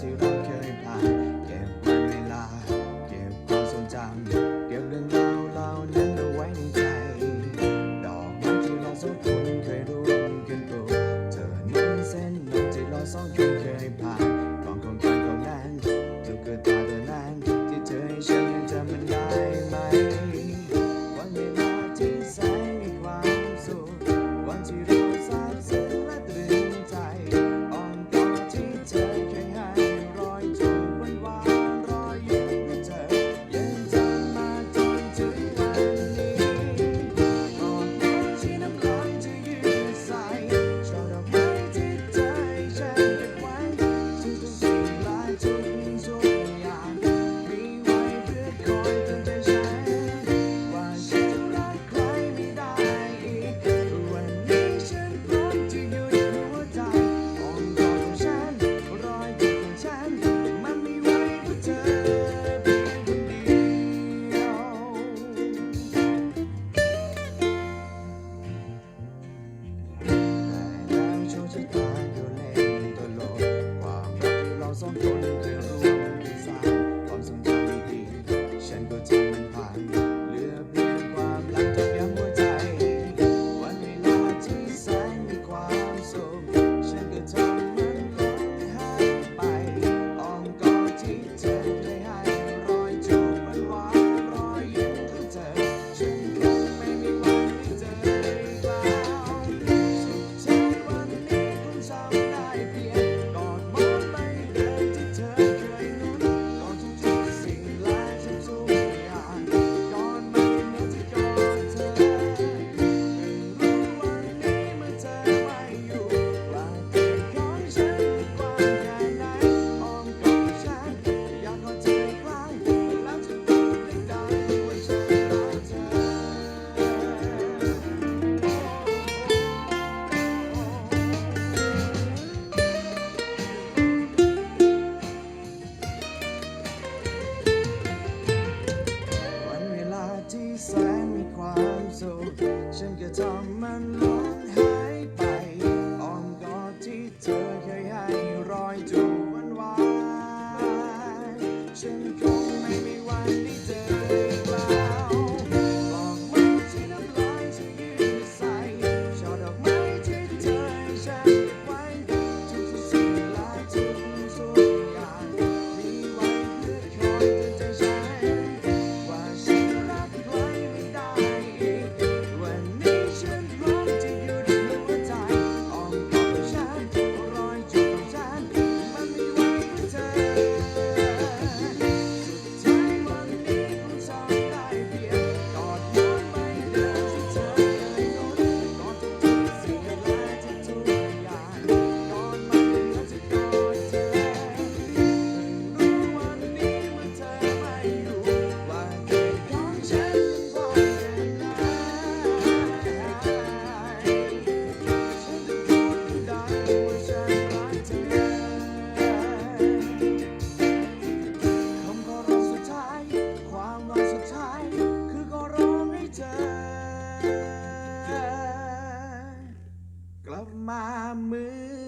to learn. Thank you. ฉันก็ทำมันหลงหายไปอ้อมกอดที่เธอเคยให้รอยจูบหวานๆฉัน of my mood.